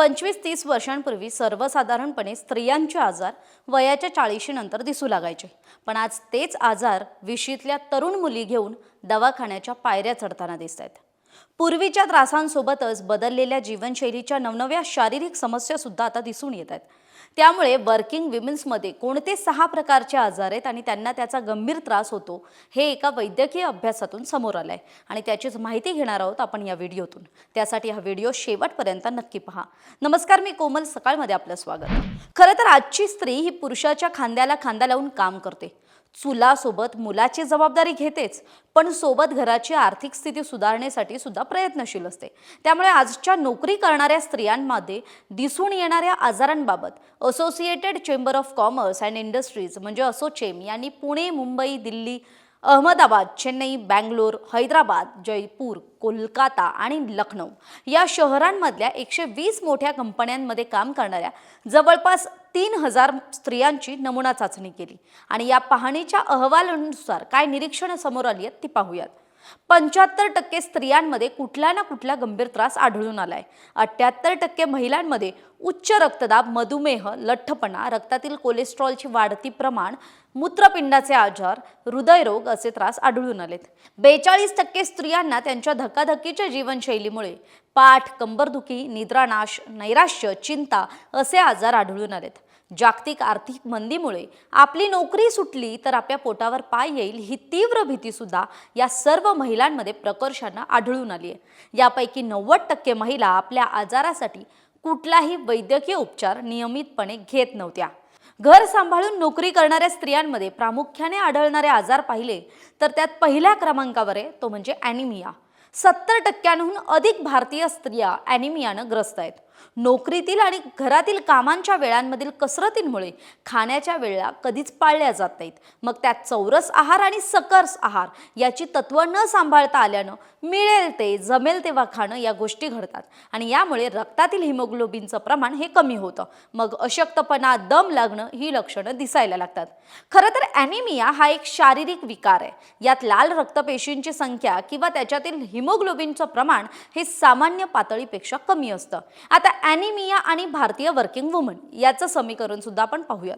पंचवीस तीस वर्षांपूर्वी सर्वसाधारणपणे स्त्रियांचे आजार वयाच्या चाळीशीनंतर दिसू लागायचे. पण आज तेच आजार विशीतल्या तरुण मुली घेऊन दवाखान्याच्या पायऱ्या चढताना दिसत आहेत पूर्वीच्या त्रासांसोबतच बदललेल्या जीवनशैलीच्या नवनव्या शारीरिक समस्यासुद्धा आता दिसून येत आहेत त्यामुळे वर्किंग विमेन्समध्ये कोणते सहा प्रकारचे आजार आहेत आणि त्यांना त्याचा गंभीर त्रास होतो हे एका वैद्यकीय अभ्यासातून समोर आलं आहे आणि त्याचीच माहिती घेणार आहोत आपण या व्हिडिओतून. त्यासाठी हा व्हिडिओ शेवटपर्यंत नक्की पहा. नमस्कार मी कोमल सकाळमध्ये आपलं स्वागत. खरं तर आजची स्त्री ही पुरुषाच्या खांद्याला खांदा लावून काम करते. चुलासोबत मुलाची जबाबदारी घेतेच पण सोबत घराची आर्थिक स्थिती सुधारण्यासाठी सुद्धा प्रयत्नशील असते. त्यामुळे आजच्या नोकरी करणाऱ्या स्त्रियांमध्ये दिसून येणाऱ्या आजारांबाबत associated chamber of commerce and industries म्हणजे असोचेम यांनी पुणे मुंबई दिल्ली अहमदाबाद चेन्नई बँगलोर हैदराबाद जयपूर कोलकाता आणि लखनौ या शहरांमधल्या एकशे वीस मोठ्या कंपन्यांमध्ये काम करणाऱ्या जवळपास तीन हजार स्त्रियांची नमुना चाचणी केली. आणि या पाहणीच्या अहवालानुसार काय निरीक्षणं समोर आली आहेत ती पाहूयात. पंच्याहत्तर टक्के स्त्रियांमध्ये कुठला ना कुठला गंभीर त्रास आढळून आलाय. अठ्याहत्तर टक्के महिलांमध्ये उच्च रक्तदाब मधुमेह लठ्ठपणा रक्तातील कोलेस्ट्रॉलची वाढती प्रमाण मूत्रपिंडाचे आजार हृदयरोग असे त्रास आढळून आलेत. बेचाळीस टक्के स्त्रियांना त्यांच्या धकाधकीच्या जीवनशैलीमुळे पाठ कंबरदुखी निद्रानाश नैराश्य चिंता असे आजार आढळून आलेत. जागतिक आर्थिक मंदीमुळे आपली नोकरी सुटली तर आपल्या पोटावर पाय येईल ही तीव्र भीती सुद्धा या सर्व महिलांमध्ये प्रकर्षानं आढळून आली आहे. यापैकी नव्वद टक्के महिला आपल्या आजारासाठी कुठलाही वैद्यकीय उपचार नियमितपणे घेत नव्हत्या. घर सांभाळून नोकरी करणाऱ्या स्त्रियांमध्ये प्रामुख्याने आढळणारे आजार पाहिले तर त्यात पहिल्या क्रमांकावर आहे तो म्हणजे ॲनिमिया. सत्तर टक्क्यांहून अधिक भारतीय स्त्रिया ॲनिमियानं ग्रस्त आहेत. नोकरीतील आणि घरातील कामांच्या वेळांमधील कसरतींमुळे खाण्याच्या वेळा कधीच पाळल्या जात नाहीत. मग त्यात चौरस आहार आणि सकर्स आहार याची तत्व न सांभाळता आल्यानं मिळेल ते जमेल तेव्हा खाणं या गोष्टी घडतात. आणि यामुळे रक्तातील हिमोग्लोबिनचं प्रमाण हे कमी होतं. मग अशक्तपणा दम लागणं ही लक्षणं दिसायला लागतात. खरं तर ॲनिमिया हा एक शारीरिक विकार आहे. यात लाल रक्तपेशींची संख्या किंवा त्याच्यातील हिमोग्लोबिनचं प्रमाण हे सामान्य पातळीपेक्षा कमी असतं. आता ॲनिमिया आणि भारतीय वर्किंग वुमन याचं समीकरण सुद्धा आपण पाहूयात.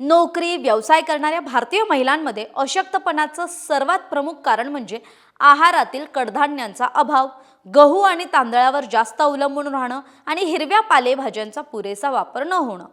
नोकरी व्यवसाय करणाऱ्या भारतीय महिलांमध्ये अशक्तपणाचं सर्वात प्रमुख कारण म्हणजे आहारातील कडधान्यांचा अभाव गहू आणि तांदळावर जास्त अवलंबून राहणं आणि हिरव्या पालेभाज्यांचा पुरेसा वापर न होणं.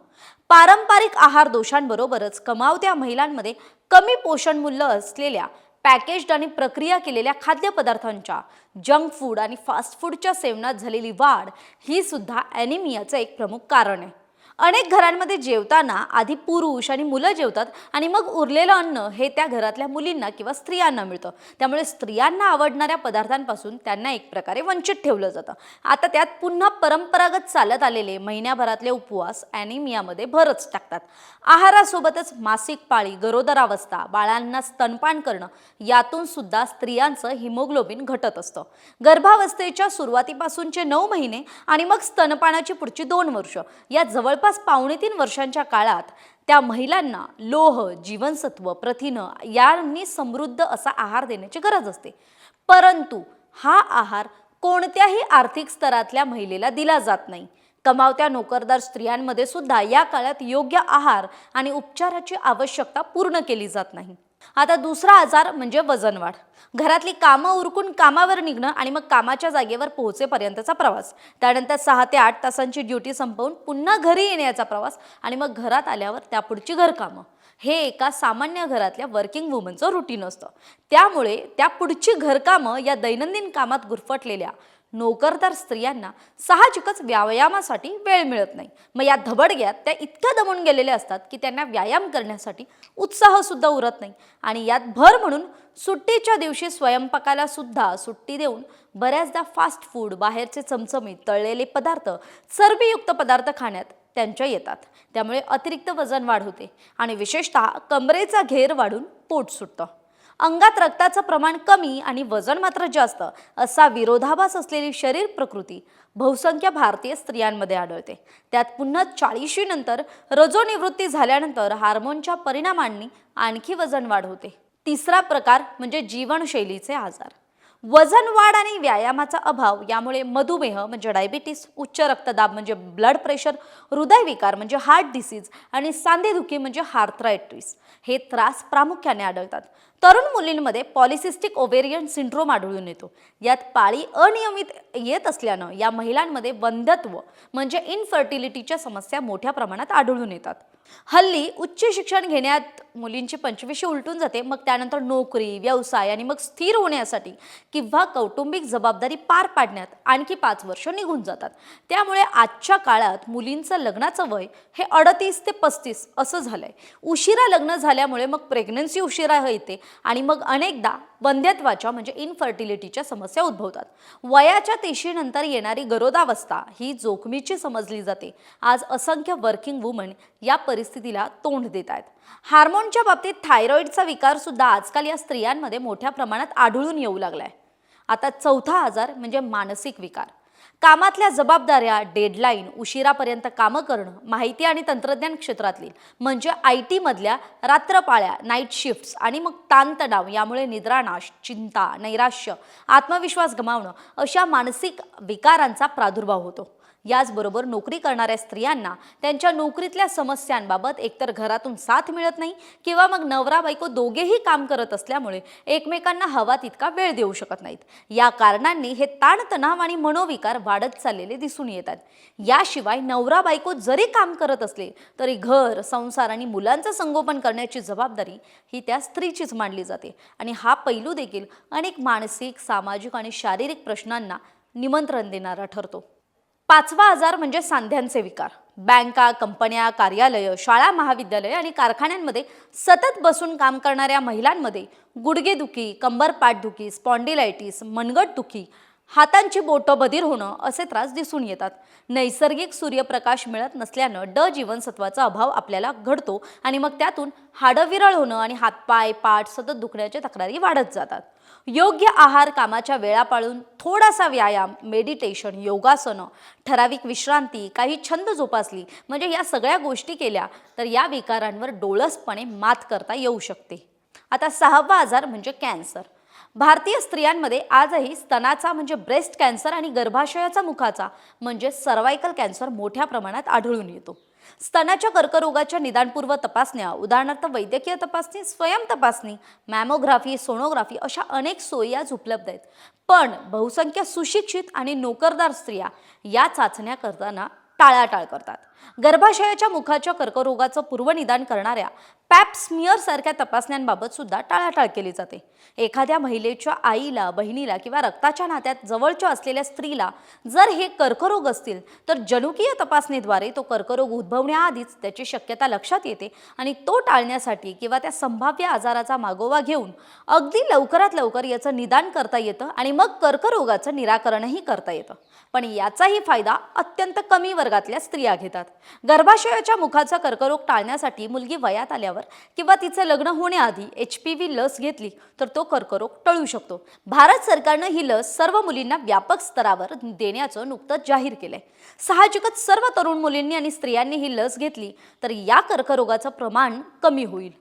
पारंपरिक आहार दोषांबरोबरच कमावत्या महिलांमध्ये कमी पोषण मूल्य असलेल्या पॅकेज्ड आणि प्रक्रिया केलेल्या खाद्यपदार्थांच्या जंक फूड आणि फास्ट फूडच्या सेवनात झालेली वाढ ही सुद्धा ॲनिमियाचं एक प्रमुख कारण आहे. अनेक घरांमध्ये जेवताना आधी पुरुष आणि मुलं जेवतात आणि मग उरलेलं अन्न हे त्या घरातल्या मुलींना किंवा स्त्रियांना मिळतं. त्यामुळे स्त्रियांना आवडणाऱ्या पदार्थांपासून त्यांना एक प्रकारे वंचित ठेवलं जातं. आता त्यात पुन्हा परंपरागत चालत आलेले महिन्याभरातले उपवास ॲनिमियामध्ये भरच टाकतात. आहारासोबतच मासिक पाळी गरोदरावस्था बाळांना स्तनपान करणं यातून सुद्धा स्त्रियांचं हिमोग्लोबिन घटत असतं. गर्भावस्थेच्या सुरुवातीपासूनचे नऊ महिने आणि मग स्तनपानाची पुढची दोन वर्ष. या जवळपास पावणे तीन वर्षांच्या काळात त्या महिलांना लोह जीवनसत्व प्रथिनं यांनी समृद्ध असा आहार देण्याची गरज असते. परंतु हा आहार कोणत्याही आर्थिक स्तरातल्या महिलेला दिला जात नाही. कमावत्या नोकरदार स्त्रियांमध्ये सुद्धा या काळात योग्य आहार आणि उपचाराची आवश्यकता पूर्ण केली जात नाही. आता दुसरा आजार म्हणजे वजनवाढ. घरातली कामं उरकून कामावर निघणं आणि मग कामाच्या जागेवर पोहोचेपर्यंतचा प्रवास. त्यानंतर सहा ते आठ तासांची ड्युटी संपवून पुन्हा घरी येण्याचा प्रवास आणि मग घरात आल्यावर त्यापुढची घरकामं. हे एका सामान्य घरातल्या वर्किंग वुमनचं रुटीन असतं. त्यामुळे त्या पुढची घरकामं या दैनंदिन कामात गुरफटलेल्या नोकरदार स्त्रियांना साहजिकच व्यायामासाठी वेळ मिळत नाही. मग या धबडग्यात त्या इतक्या दमून गेलेल्या असतात की त्यांना व्यायाम करण्यासाठी उत्साहसुद्धा उरत नाही. आणि यात भर म्हणून सुट्टीच्या दिवशी स्वयंपाकाला सुद्धा सुट्टी देऊन बऱ्याचदा फास्ट फूड बाहेरचे चमचमीत तळलेले पदार्थ चरबीयुक्त पदार्थ खाण्यात त्यांच्या येतात. त्यामुळे अतिरिक्त वजन वाढ होते आणि विशेषतः कमरेचा घेर वाढून पोट सुटतं. अंगात रक्ताचं प्रमाण कमी आणि वजन मात्र जास्त असा विरोधाभास असलेली शरीर प्रकृती बहुसंख्य भारतीय स्त्रियांमध्ये आढळते. त्यात पुन्हा चाळीशी नंतर रजोनिवृत्ती झाल्यानंतर हार्मोनच्या परिणामांनी आणखी वजन वाढ होते. तिसरा प्रकार म्हणजे जीवनशैलीचे आजार. वजन वाढ आणि व्यायामाचा अभाव यामुळे मधुमेह म्हणजे डायबिटीस उच्च रक्तदाब म्हणजे ब्लड प्रेशर हृदयविकार म्हणजे हार्ट डिसीज आणि सांधेदुखी म्हणजे हार्थरायटिस हे त्रास प्रामुख्याने आढळतात. तरुण मुलींमध्ये पॉलिसिस्टिक ओव्हेरियन सिंड्रोम आढळून येतो. यात पाळी अनियमित येत असल्यानं या महिलांमध्ये वंध्यत्व म्हणजे इनफर्टिलिटीच्या समस्या मोठ्या प्रमाणात आढळून येतात. हल्ली उच्च शिक्षण घेण्यात मुलींची पंचवीसशे उलटून जाते. मग त्यानंतर नोकरी व्यवसाय आणि मग स्थिर होण्यासाठी किंवा कौटुंबिक जबाबदारी पार पाडण्यात आणखी पाच वर्ष निघून जातात. त्यामुळे आजच्या काळात मुलींचं लग्नाचं वय हे अडतीस ते पस्तीस असं झालंय. उशिरा लग्न झाल्यामुळे मग प्रेग्नन्सी उशिरा येते. आणि मग अनेकदा वंध्यत्वाच्या म्हणजे इनफर्टिलिटीच्या समस्या उद्भवतात. वयाच्या तेशीनंतर येणारी गरोदावस्था ही जोखमीची समजली जाते. आज असंख्य वर्किंग वुमन या परिस्थितीला तोंड देत आहेत. हार्मोनच्या बाबतीत थायरॉईडचा विकार सुद्धा आजकाल या स्त्रियांमध्ये मोठ्या प्रमाणात आढळून येऊ लागलाय. आता चौथा आजार म्हणजे मानसिक विकार. कामातल्या जबाबदाऱ्या डेडलाईन उशिरापर्यंत कामं करणं माहिती आणि तंत्रज्ञान क्षेत्रातली म्हणजे आय टीमधल्या रात्रपाळ्या नाईट शिफ्ट्स आणि मग ताणतणाव यामुळे निद्रानाश चिंता नैराश्य आत्मविश्वास गमावणं अशा मानसिक विकारांचा प्रादुर्भाव होतो. याचबरोबर नोकरी करणाऱ्या स्त्रियांना त्यांच्या नोकरीतल्या समस्यांबाबत एकतर घरातून साथ मिळत नाही किंवा मग नवरा बायको दोघेही काम करत असल्यामुळे एकमेकांना हवा तितका वेळ देऊ शकत नाहीत. या कारणांनी हे ताणतणाव आणि मनोविकार वाढत चाललेले दिसून येतात. याशिवाय नवरा बायको जरी काम करत असले तरी घर संसार आणि मुलांचं संगोपन करण्याची जबाबदारी ही त्या स्त्रीचीच मानली जाते आणि हा पैलू देखील अनेक मानसिक सामाजिक आणि शारीरिक प्रश्नांना निमंत्रण देणारा ठरतो. पाचवा आजार म्हणजे सांध्यांचे विकार. बँका कंपन्या कार्यालयं शाळा महाविद्यालय आणि कारखान्यांमध्ये सतत बसून काम करणाऱ्या महिलांमध्ये गुडघेदुखी कंबर पाठदुखी स्पॉन्डिलायटिस मनगटदुखी हातांची बोटं बधीर होणं असे त्रास दिसून येतात. नैसर्गिक सूर्यप्रकाश मिळत नसल्यानं ड जीवनसत्वाचा अभाव आपल्याला घडतो आणि मग त्यातून हाडं विरळ होणं आणि हातपाय पाठ सतत दुखण्याच्या तक्रारी वाढत जातात. योग्य आहार कामाच्या वेळा पाळून थोडासा व्यायाम मेडिटेशन योगासनं ठराविक विश्रांती काही छंद जोपासली म्हणजे या सगळ्या गोष्टी केल्या तर या विकारांवर डोळसपणे मात करता येऊ शकते. आता सहावा आजार म्हणजे कॅन्सर. भारतीय स्त्रियांमध्ये आजही स्तनाचा म्हणजे ब्रेस्ट कॅन्सर आणि गर्भाशयाचा मुखाचा म्हणजे सर्वायकल कॅन्सर मोठ्या प्रमाणात आढळून येतो. स्तनाच्या कर्करोगाच्या निदानपूर्व तपासण्या उदाहरणार्थ वैद्यकीय तपासणी स्वयं तपासणी मॅमोग्राफी सोनोग्राफी अशा अनेक सोयी आज उपलब्ध आहेत. पण बहुसंख्य सुशिक्षित आणि नोकरदार स्त्रिया या चाचण्या करताना टाळाटाळ करतात. गर्भाशयाच्या मुखाच्या कर्करोगाचं पूर्वनिदान करणाऱ्या पॅप स्मिअर सारख्या तपासण्यांबाबत सुद्धा टाळाटाळ केली जाते. एखाद्या महिलेच्या आईला बहिणीला किंवा रक्ताच्या नात्यात जवळच्या असलेल्या स्त्रीला जर हे कर्करोग असतील तर जनुकीय तपासणीद्वारे तो कर्करोग उद्भवण्याआधीच त्याची शक्यता लक्षात येते आणि तो टाळण्यासाठी किंवा त्या संभाव्य आजाराचा मागोवा घेऊन अगदी लवकरात लवकर याचं निदान करता येतं आणि मग कर्करोगाचं निराकरणही करता येतं. पण याचाही फायदा अत्यंत कमी वर्गातल्या स्त्रिया घेतात. गर्भाशयाच्या मुखाचा कर्करोग टाळण्यासाठी मुलगी वयात आल्यावर किंवा तिचं लग्न होण्याआधी एच पी व्ही लस घेतली तर तो कर्करोग टळू शकतो. भारत सरकारनं ही लस सर्व मुलींना व्यापक स्तरावर देण्याचं नुकतंच जाहीर केलंय. साहजिकच सर्व तरुण मुलींनी आणि स्त्रियांनी ही लस घेतली तर या कर्करोगाचं प्रमाण कमी होईल.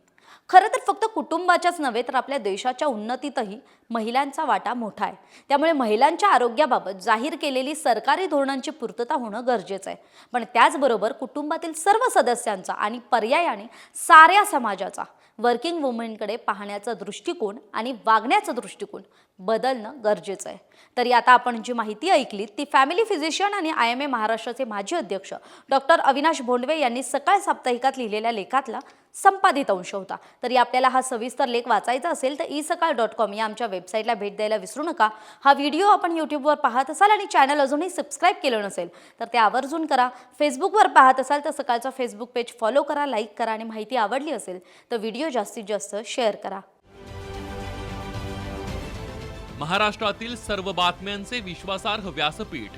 खरं तर फक्त कुटुंबाच्याच नव्हे तर आपल्या देशाच्या उन्नतीतही महिलांचा वाटा मोठा आहे. त्यामुळे महिलांच्या आरोग्याबाबत जाहीर केलेली सरकारी धोरणांची पूर्तता होणं गरजेचं आहे. पण त्याचबरोबर कुटुंबातील सर्व सदस्यांचा आणि पर्यायाने साऱ्या समाजाचा वर्किंग वुमेनकडे पाहण्याचा दृष्टिकोन आणि वागण्याचा दृष्टिकोन बदलणं गरजेचं आहे. तरी आता आपण जी माहिती ऐकली ती फॅमिली फिजिशियन आणि आय एम ए महाराष्ट्राचे माजी अध्यक्ष डॉक्टर अविनाश भोंडवे यांनी सकाळ साप्ताहिकात लिहिलेल्या लेखातला संपादित अंश होता. तरी आपल्याला हा सविस्तर लेख वाचायचा असेल तर ई सकाळ डॉट कॉम या आमच्या वेबसाईटला भेट द्यायला विसरू नका. हा व्हिडिओ आपण यूट्यूबवर पाहत असाल आणि चॅनल अजूनही सबस्क्राईब केलं नसेल तर ते आवर्जून करा. फेसबुकवर पाहत असाल तर सकाळचा फेसबुक पेज फॉलो करा लाईक करा आणि माहिती आवडली असेल तर व्हिडिओ जास्तीत जास्त शेअर करा. महाराष्ट्रातील सर्व बातम्यांचे विश्वासार्ह व्यासपीठ.